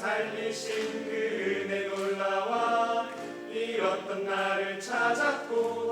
살리신 그 은혜 놀라와 잃었던 나를 찾았고